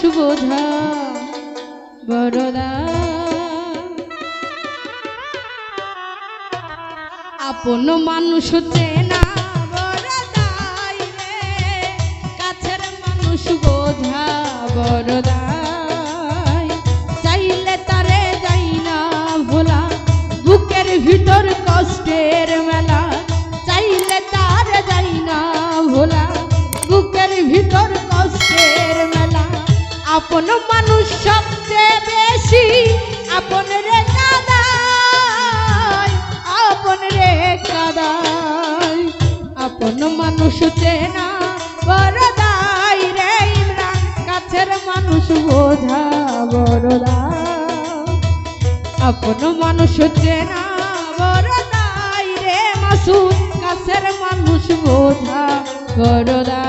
সুবোধা বরদা। আপন মানুষ না বরদাই রে কাছের মানুষ বোধা বরদা। মানুষ সবচেয়ে বেশি। আপন আপন চেনা রে কাছের মানুষ আপন মানুষ চেনা বড়দাই রে মাসুদ, কাছের মানুষ বোঝা বড়দা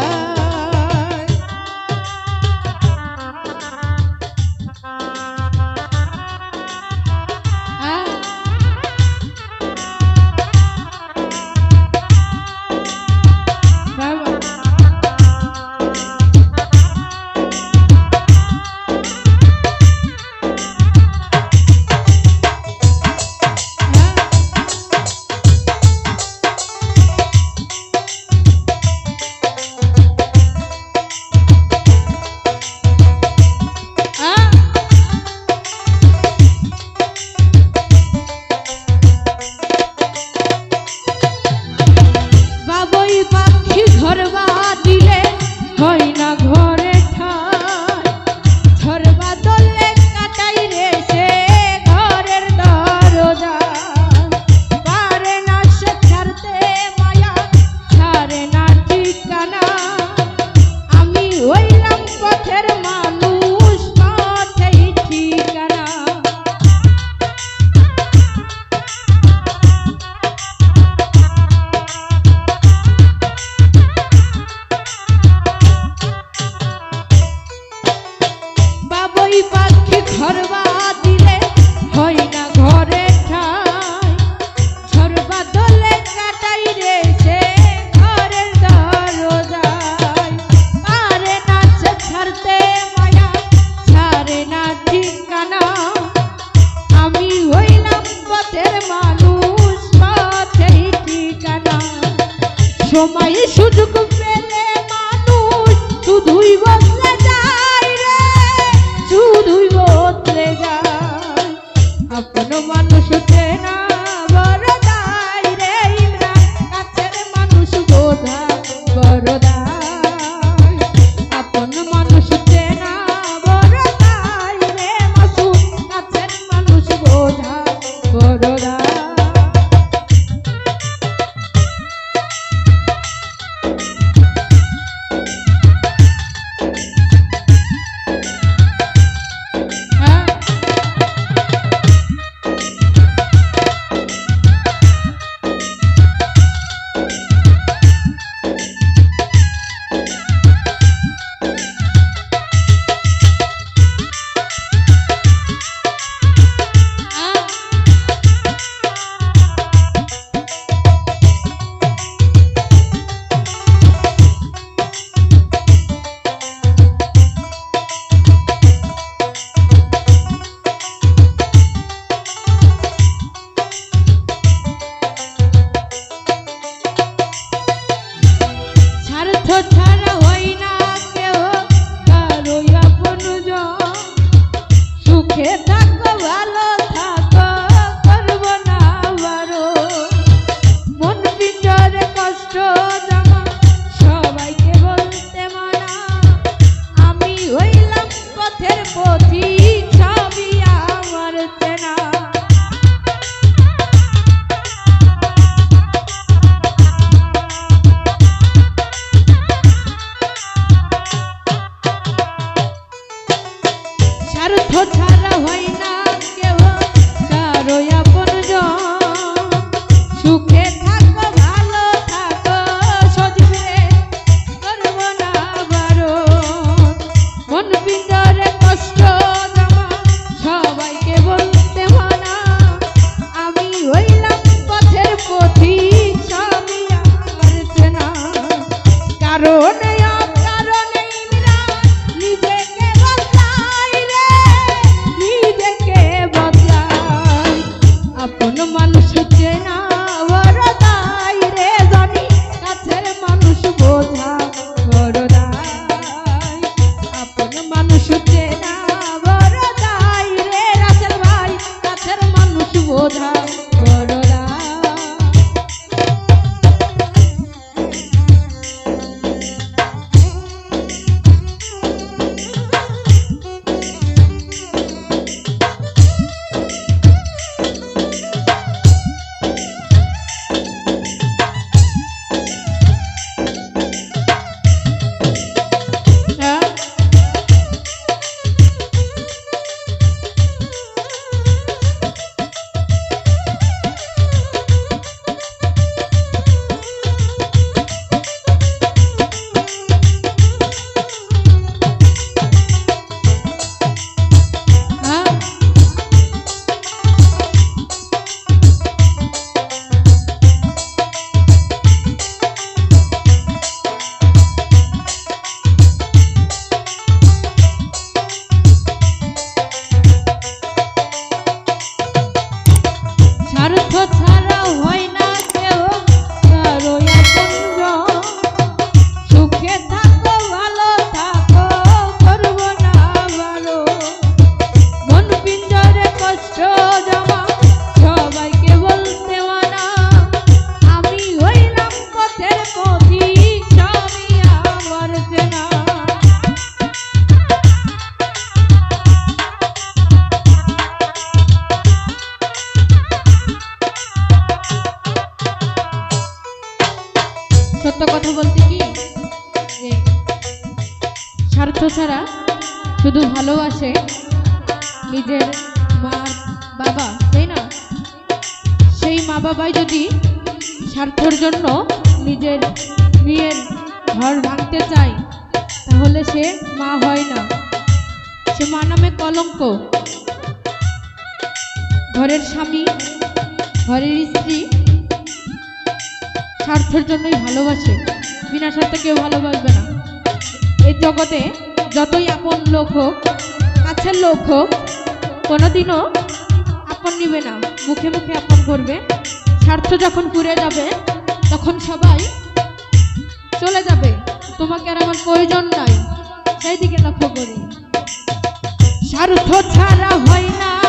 What time? স্বার্থ ছাড়া শুধু ভালোবাসে নিজের মা বাবা, তাই না? সেই মা বাবাই যদি স্বার্থর জন্য নিজের মেয়ের ঘর ভাঙতে চায়, তাহলে সে মা হয় না। সে মা নামে কলঙ্ক। ঘরের স্বামী, ঘরের স্ত্রী স্বার্থের জন্যই ভালোবাসে। বিনা স্বার্থে কেউ ভালোবাসবে না। এই জগতে যতই আপন লোক হোক, কাছের লোক হোক, কোনোদিনও আপন নিবে না। মুখে মুখে আপন করবে। স্বার্থ যখন পুড়ে যাবে, তখন সবাই চলে যাবে। তোমাকে আর আমার প্রয়োজন নাই। সেই দিকে লক্ষ্য করি। স্বার্থ ছাড়া হয় না।